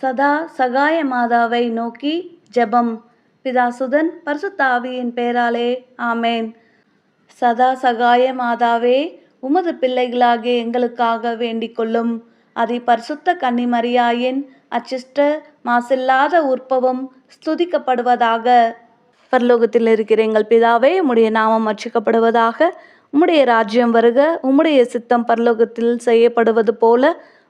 சதா சகாய மாதாவை நோக்கி ஜெபம். பிதாசுதன் பரிசுத்தாவியின் பெயராலே ஆமேன். சதா சகாய மாதாவே உமது பிள்ளைகளாகிய எங்களுக்காக வேண்டிக் கொள்ளும். அதி பரிசுத்த கன்னிமரியாயின் அச்சிஷ்ட மாசில்லாத உற்பவம் ஸ்துதிக்கப்படுவதாக. பரலோகத்தில் இருக்கிற எங்கள் பிதாவே உம்முடைய நாமம் அச்சிக்கப்படுவதாக உம்முடைய ராஜ்யம் வருக உம்முடைய சித்தம் பரலோகத்தில் செய்யப்படுவது போல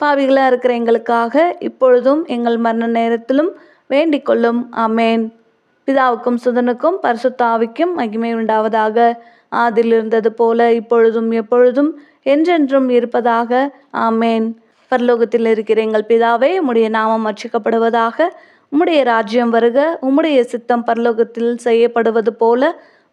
பாவிகளாக இருக்கிற எங்களுக்காக இப்பொழுதும் எங்கள் மரண நேரத்திலும் வேண்டிக் கொள்ளும். அமேன் பிதாவுக்கும் சுதனுக்கும் பரிசுத்தாவிக்கும் மகிமை உண்டாவதாக. ஆதில் இருந்தது போல இப்பொழுதும் எப்பொழுதும் என்றென்றும் இருப்பதாக. ஆமேன். பரலோகத்தில் இருக்கிற எங்கள் பிதாவே உம்முடைய நாமம் அச்சிக்கப்படுவதாக உம்முடைய ராஜ்யம் வருக உம்முடைய சித்தம் பரலோகத்தில் செய்யப்படுவது போல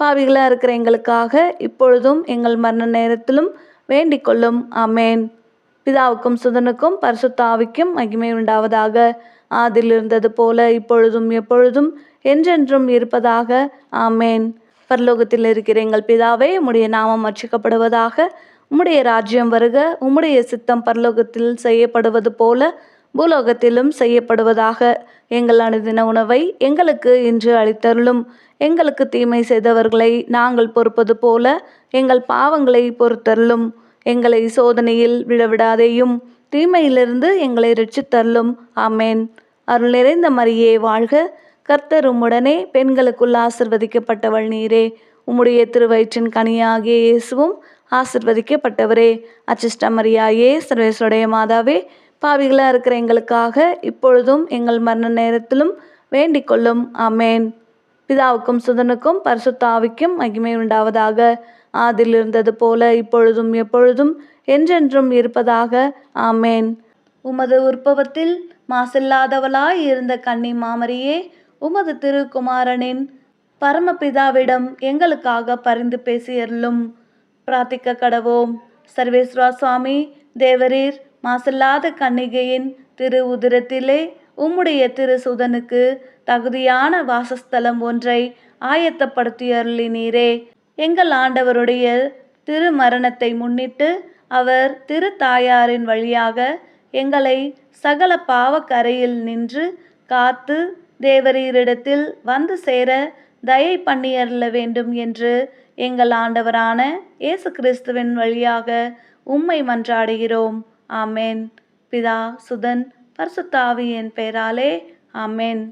பாவிகளாக இருக்கிற எங்களுக்காக இப்பொழுதும் எங்கள் மரண நேரத்திலும் வேண்டிக் கொள்ளும். ஆமேன். பிதாவுக்கும் சுதனுக்கும் பரிசுத்தாவிக்கும் மகிமை உண்டாவதாக. ஆதில் இருந்தது போல இப்பொழுதும் எப்பொழுதும் என்றென்றும் இருப்பதாக. ஆமேன். பரலோகத்தில் இருக்கிற எங்கள் பிதாவே உம்முடைய நாமம் அச்சிக்கப்படுவதாக உம்முடைய ராஜ்யம் வருக உம்முடைய சித்தம் பரலோகத்தில் செய்யப்படுவது போல பூலோகத்திலும் செய்யப்படுவதாக. எங்கள் அனுதின உணவை எங்களுக்கு இன்று அளித்தருளும். எங்களுக்கு தீமை செய்தவர்களை நாங்கள் பொறுப்பது போல எங்கள் பாவங்களை பொறுத்தருளும். எங்களை சோதனையில் விழவிடாதேயும் தீமையிலிருந்து எங்களை ரட்சித்தருளும். ஆமேன். அருள் நிறைந்த மரியே வாழ்க. கர்த்தர் உம்முடனே பெண்களுக்குள் ஆசிர்வதிக்கப்பட்டவள் நீரே. உம்முடைய திருவயிற்றின் கனியாகிய இயேசுவும் ஆசிர்வதிக்கப்பட்டவரே. அச்சிஷ்ட மரியாயே சர்வேஸ்வடைய மாதாவே பாவிகளாக இருக்கிற எங்களுக்காக இப்பொழுதும் எங்கள் மரண நேரத்திலும் வேண்டிக் கொள்ளும். ஆமேன். பிதாவுக்கும் சுதனுக்கும் பரிசுத்தாவிக்கும் மகிமை உண்டாவதாக ஆதில் இருந்தது போல இப்பொழுதும் எப்பொழுதும் என்றென்றும் இருப்பதாக ஆமேன் உமது உற்பவத்தில் மாசில்லாதவளாய் இருந்த கன்னி மாமரியே உமது திருக்குமாரனின் பரமபிதாவிடம் எங்களுக்காக பரிந்து பேசியருளும் பிரார்த்திக்க கடவோம் சர்வேஸ்வரா சுவாமி தேவரீர் மாசில்லாத கன்னிகையின் திரு உதிரத்திலே உம்முடைய திரு சுதனுக்கு தகுதியான வாசஸ்தலம் ஒன்றை ஆயத்தப்படுத்தியருளினீரே. எங்கள் ஆண்டவருடைய திருமரணத்தை முன்னிட்டு அவர் திரு தாயாரின் வழியாக எங்களை சகல பாவக்கரையில் நின்று காத்து தேவரீரிடத்தில் வந்து சேர தயை பண்ணியருள வேண்டும் என்று எங்கள் ஆண்டவரான இயேசு கிறிஸ்துவின் வழியாக உம்மை மன்றாடுகிறோம். ஆமேன். பிதா சுதன் பர்சுத்தாவியின் பெயராலே ஆமேன்.